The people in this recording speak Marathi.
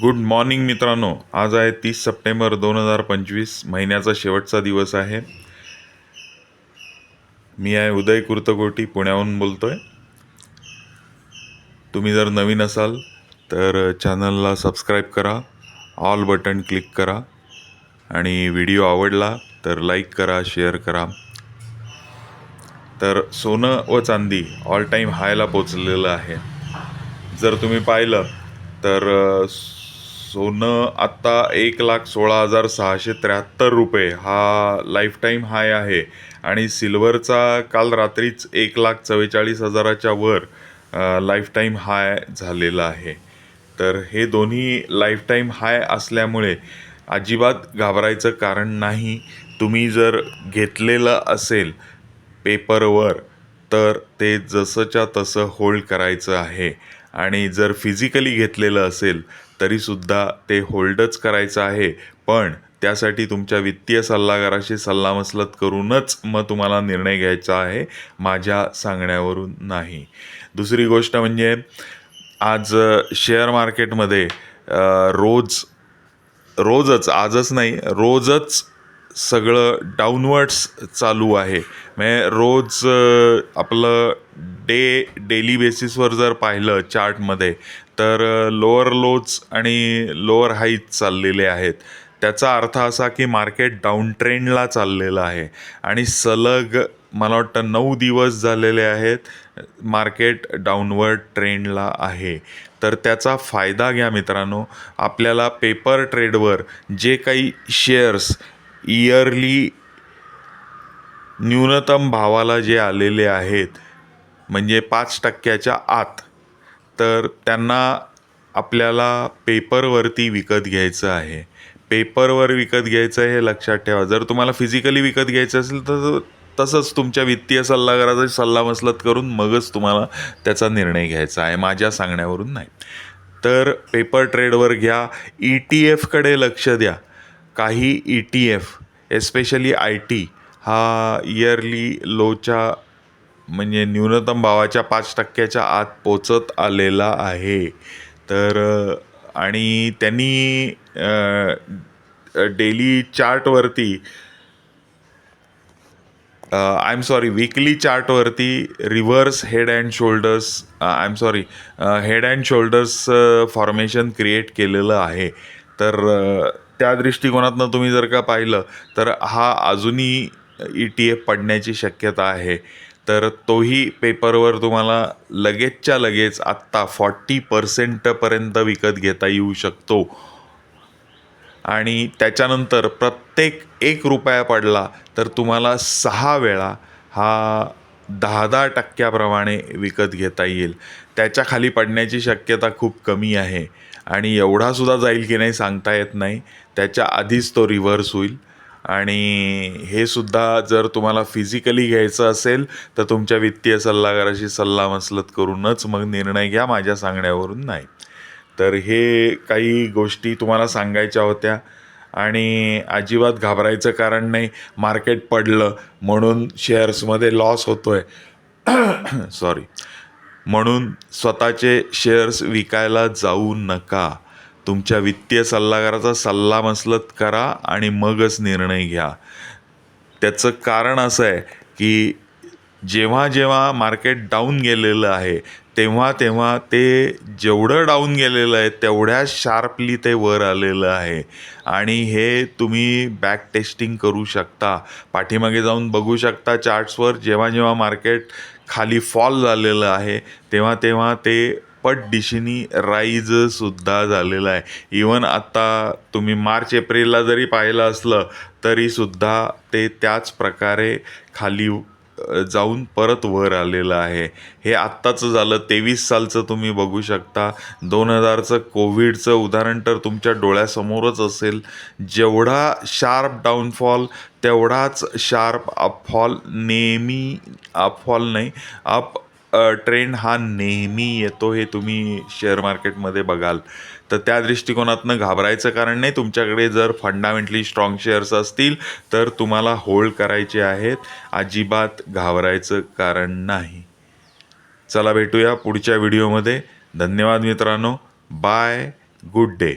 गुड मॉर्निंग मित्रांनो. आज आहे तीस सप्टेंबर दोन हजार पंचवीस. महिन्याचा शेवटचा दिवस आहे. मी आहे उदय कुर्तकोटी पुण्याहून बोलतो आहे तुम्ही जर नवीन असाल तर चॅनलला सबस्क्राईब करा ऑल बटन क्लिक करा आणि व्हिडिओ आवडला तर लाईक करा शेअर करा. तर सोनं व चांदी ऑल टाईम हायला पोचलेलं आहे. जर तुम्ही पाहिलं तर सोनं आत्ता एक लाख सोळा हजार सहाशे त्र्याहत्तर रुपये. हा लाईफटाईम हाय आहे. आणि सिल्वरचा काल रात्रीच एक लाख चव्वेचाळीस हजाराच्या वर लाईफटाईम हाय झालेला आहे. तर हे दोन्ही लाईफटाईम हाय असल्यामुळे अजिबात घाबरायचं कारण नाही. तुम्ही जर घेतलेलं असेल पेपरवर तर ते जसंच्या तसं होल्ड करायचं आहे. आणि जर फिजिकली घेतलेलं असेल तरीसुद्धा ते होल्डच करायचं आहे. पण त्यासाठी तुमच्या वित्तीय सल्लागाराशी सल्लामसलत करूनच मग तुम्हाला निर्णय घ्यायचा आहे माझ्या सांगण्यावरून नाही. दुसरी गोष्ट म्हणजे आज शेअर मार्केटमध्ये रोज रोजच आजच नाही रोजच सगळं डाऊनवर्ड्स चालू आहे. म्हणजे रोज आपलं डे डेली बेसिसवर जर पाहिलं चार्टमध्ये तर लोअर लोज आणि लोअर हाईज चाललेले आहेत. त्याचा अर्थ असा की मार्केट डाऊन ट्रेंडला चाललेलं आहे. आणि सलग मला वाटतं नऊ दिवस झालेले आहेत मार्केट डाऊनवर्ड ट्रेंडला आहे. तर त्याचा फायदा घ्या मित्रांनो. आपल्याला पेपर ट्रेडवर जे काही शेअर्स इयरली न्यूनतम भावाला जे आलेले आहेत म्हणजे पाच टक्क्याच्या आत तर त्यांना आपल्याला पेपरवरती विकत घ्यायचं आहे. पेपरवर विकत घ्यायचं आहे हे लक्षात ठेवा. जर तुम्हाला फिजिकली विकत घ्यायचं असेल तर तसंच तुमच्या वित्तीय सल्लागाराचा सल्लामसलत करून मगच तुम्हाला त्याचा निर्णय घ्यायचा आहे माझ्या सांगण्यावरून नाही. तर पेपर ट्रेडवर घ्या ई टी एफकडे लक्ष द्या. काही E T F especially I T हा इयरली लोच्या म्हणजे न्यूनतम भावाच्या पाच टक्क्याच्या आत पोचत आलेला आहे. तर आणि त्यांनी डेली चार्टवरती I am sorry weekly चार्टवरती reverse head and shoulders I am sorry head and shoulders formation create केलेलं आहे. तर त्या दृष्टिकोनातनं तुम्ही जर का पाहिलं तर हा अजूनही ई टी एफ पडण्याची शक्यता आहे. तर तोही पेपरवर तुम्हाला लगेचच्या लगेच आत्ता फॉर्टी पर्सेंटपर्यंत विकत घेता येऊ शकतो. आणि त्याच्यानंतर प्रत्येक एक रुपया पडला तर तुम्हाला सहा वेळा हा दहा दहा टक्क्याप्रमाणे विकत घेता येईल. त्याच्याखाली पडण्याची शक्यता खूप कमी आहे. आणि एवढासुद्धा जाईल की नाही सांगता येत नाही. त्याच्या आधीच तो रिव्हर्स होईल. आणि हे सुद्धा जर तुम्हाला फिजिकली घ्यायचं असेल तर तुमच्या वित्तीय सल्लागाराशी सल्लामसलत करूनच मग निर्णय घ्या माझ्या सांगण्यावरून नाही. तर हे काही गोष्टी तुम्हाला सांगायच्या होत्या. आणि अजिबात घाबरायचं कारण नाही. मार्केट पडलं म्हणून शेअर्समध्ये लॉस होतो आहे सॉरी म्हणून स्वतःचे शेअर्स विकायला जाऊ नका. तुमच्या वित्तीय सल्लागाराचा सल्लामसलत करा आणि मगच निर्णय घ्या. त्याचं कारण असं आहे की जेव्हा जेव्हा मार्केट डाऊन गेलेलं आहे तेव्हा तेव्हा ते जेवढं डाऊन गेलेलं आहे तेवढ्या शार्पली ते वर आलेलं आहे. आणि हे तुम्ही बॅक टेस्टिंग करू शकता. पाठीमागे जाऊन बघू शकता चार्ट्सवर जेव्हा जेव्हा मार्केट खाली फॉल झालेलं आहे तेव्हा तेव्हा ते पट दिशेनी राईजसुद्धा झालेलं आहे. इवन आत्ता तुम्ही मार्च एप्रिलला जरी पाहिलं असलं तरीसुद्धा ते त्याच प्रकारे खाली जाऊन परत वर आलेलं आहे. हे आत्ताचं झालं तेवीस सालचं तुम्ही बघू शकता. दोन हजारचं कोविडचं उदाहरण तर तुमच्या डोळ्यासमोरच असेल. जेवढा शार्प डाऊनफॉल तेवढाच शार्प अपफॉल नेहमी अपफॉल नाही अप ट्रेंड हा नेहमी येतो हे तुम्ही शेअर मार्केटमध्ये बघाल. तर त्या दृष्टिकोनातनं घाबरायचं कारण नाही तुमच्याकडे जर फंडामेंटली स्ट्रॉंग शेअर्स असतील तर तुम्हाला होल्ड करायचे आहेत. अजिबात घाबरायचं कारण नाही. चला भेटूया पुढच्या व्हिडिओमध्ये धन्यवाद मित्रांनो. Bye good day